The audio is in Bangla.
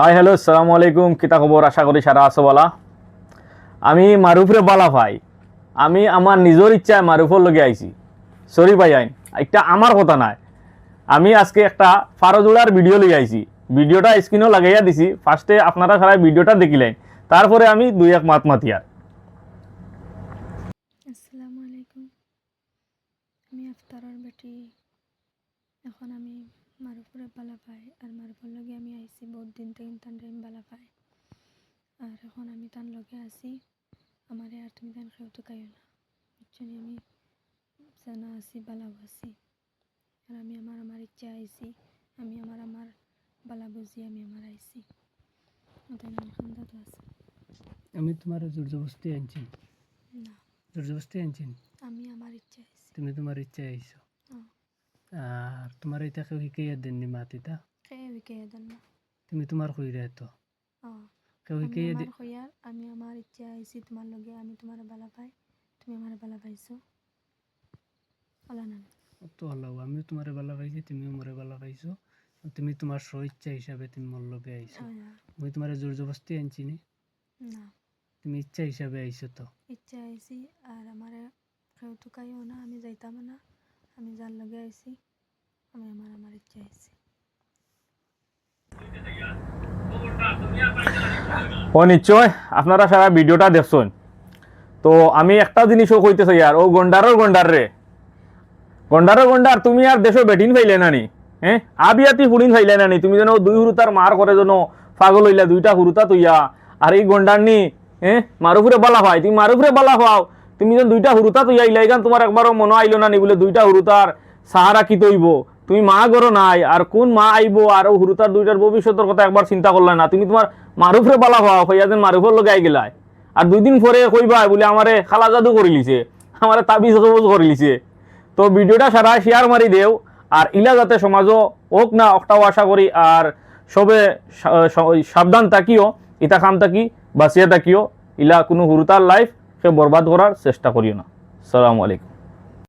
হাই হ্যালো আসসালামু আলাইকুম কিতা খবর আশা করি সারা আছো বলা আমি মারুফরে বালা ভাই আমি আমার নিজের ইচ্ছায় মারুফর লগে আইছি সরি ভাই আইন একটা আমার কথা নাই আমি আজকে একটা ফারজুলার ভিডিও লিয়ে আইছি ভিডিওটা স্ক্রিনও লাগাইয়া দিছি ফার্স্টে আপনারা সবাই ভিডিওটা দেখিলেন তারপরে আমি দুই এক মাত মাতিয়ার আসসালামু আলাইকুম আমি আফতারার বেটি এখন আমি মারুফুরে বালা পাই আর মারুফুর লগে আমি আইছি বহুত দিন থেকে তান টাইম বালা পাই আর এখন আমি তান লগে আছি। আমারে আর তুমি তান খেয়েও তো কাইও না। বুঝছনি আমি জানা আছি বালাও আছি। আর আমি আমার আমার ইচ্ছা আইছি। আমি আমার আমার বালা বুঝি আমি আমার আইছি। ওটাই নাম খান্দা তো আছে। আমি তোমার জোর আনছি। না। জোর জবস্তি আনছি। আমি আমার ইচ্ছা আইছি। তুমি তোমার ইচ্ছা আইছো। আর তোমার এটা কেউ শিকাইয়া দেননি মাতিতা খেয়ে উইকে দেন না। তুমি তোমার কইরা তো। অঁ কেউ শিকাইয়া দে আমি আমার ইচ্ছা আইছি তোমার লগে আমি তোমার বালা পাই তুমি আমার বালা পাইছো। ওলা না তো হলাও আমিও তোমার ভালো পাইছি তুমিও মোরে ভালো পাইছো। তুমি তোমার স্ব ইচ্ছা হিসাবে তুমি মোর লগে আইছো। মই তোমার জোর জবস্তি আনছি নি। না। তুমি ইচ্ছা হিসাবে আইছো তো। ইচ্ছা আইছি আর আমার কেউ তো কাইও না আমি যাইতাম না আমি যার লগে আইছি। আমি আমার আমার ইচ্ছা আইছি ও, নিশ্চয়। আপনারা সারা ভিডিওটা দেখছেন। তো আমি একটা জিনিসও কইতে চাই আর ও গন্ডারর গন্ডার রে। গন্ডারর গন্ডার, তুমি আর দেশে বেটিন ফাইলে না নি? হ্যাঁ? আবিয়াতি হুড়িন ফাইলে না নি? তুমি যেন দুই হুরুতার মার করে যেন পাগল হইলা, দুইটা হুরুতা তুইয়া। আর এই গন্ডার নি হ্যাঁ? মারুফুরে বালা হয়। তুমি মারুফুরে বালা হও। তুমি যেন দুইটা হুরুতা তুইয়া ইলা এখান তোমার একবারও মনে আইলো না নি বলে দুইটা হুরুতার সাহারা কি তৈব? তুমি মা গরো নাই, আর কোন মা আইব, আর হুরুতার দুইটার ভবিষ্যতের কথা একবার চিন্তা করলে না। তুমি তোমার মারুফরে বালা হওয়া হইয়া যেন মারুফের লগে আই গেলাই আর দুই দিন পরে কইবা, বলে আমারে খালা জাদু করে লিছে, আমারে তাবিজ কবজ করে লিছে। তো ভিডিওটা সারা শেয়ার মারি দেও, আর ইলা যাতে সমাজও হোক না, অকটাও আশা করি, আর সবে সাবধান থাকিও, ইতা খাম থাকি, বাঁচিয়ে থাকিও, ইলা কোনো হুরুতার লাইফ সে বরবাদ করার চেষ্টা করিও না। সালামু আলাইকুম।